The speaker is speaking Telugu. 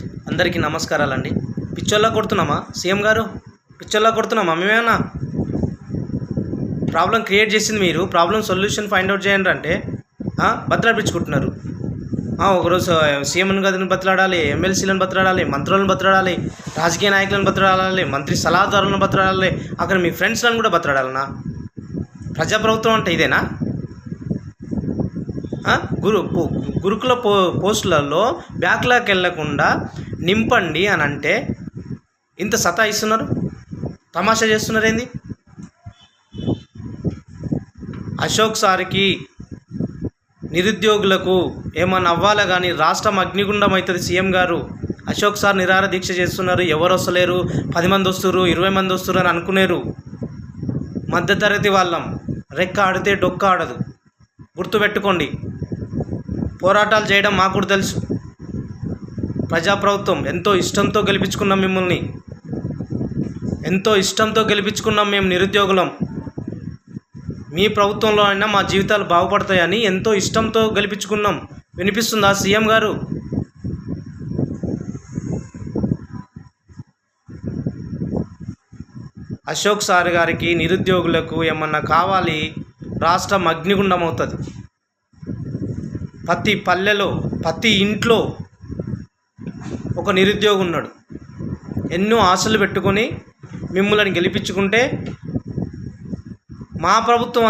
అందరికీ నమస్కారాలండి. పిచ్చోళ్ళ కొడుతున్నామా? సీఎం గారు? పిచ్చోళ్ళ కొడుతున్నామా? మేమేనా ప్రాబ్లం క్రియేట్ చేసింది మీరు? ప్రాబ్లం సొల్యూషన్ ఫైండ్ అవుట్ చేయండి అంటే ఆ, ఒకరోజు సీఎంను గదిని బతలాడాలి ఎమ్మెల్సీలను బతలాడాలి మంత్రులను బతలాడాలి రాజకీయ నాయకులను బతలాడాలి మంత్రి సలహాదారులను బతలాడాలి అక్కడ మీ ఫ్రెండ్స్లను కూడా బతలాడాలనా? ప్రజాప్రభుత్వం అంటే ఇదేనా? గురు గురుకుల పో పోస్టులలో బ్యాక్లాగ్ వెళ్ళకుండా నింపండి అని అంటే ఇంత సతాయిస్తున్నారు? తమాషా చేస్తున్నారు ఏంది? అశోక్ సార్కి నిరుద్యోగులకు ఏమన్నా అవ్వాలా కానీ రాష్ట్రం అగ్నిగుండం అవుతుంది సీఎం గారు. అశోక్ సార్ నిరాహార దీక్ష చేస్తున్నారు. ఎవరు వస్తలేరు? పది మంది వస్తున్నారు ఇరవై మంది వస్తున్నారు అని అనుకునేరు. మధ్యతరగతి వాళ్ళం. రెక్క ఆడితే డొక్క ఆడదు. గుర్తుపెట్టుకోండి. పోరాటాలు చేయడం మాకు కూడా తెలుసు. ప్రజాప్రభుత్వం ఎంతో ఇష్టంతో గెలిపించుకున్నాం మిమ్మల్ని. ఎంతో ఇష్టంతో గెలిపించుకున్నాం మేము నిరుద్యోగులం. మీ ప్రభుత్వంలో అయినా మా జీవితాలు బాగుపడతాయని ఎంతో ఇష్టంతో గెలిపించుకున్నాం. వినిపిస్తుందా సీఎం గారు? అశోక్ సార్ గారికి నిరుద్యోగులకు ఏమన్నా కావాలి? రాష్ట్రం అగ్నిగుండం అవుతుంది. ప్రతి పల్లెలో ప్రతి ఇంట్లో ఒక నిరుద్యోగి ఉన్నాడు ఎన్నో ఆశలు పెట్టుకొని మిమ్మల్ని గెలిపించుకుంటే మా ప్రభుత్వం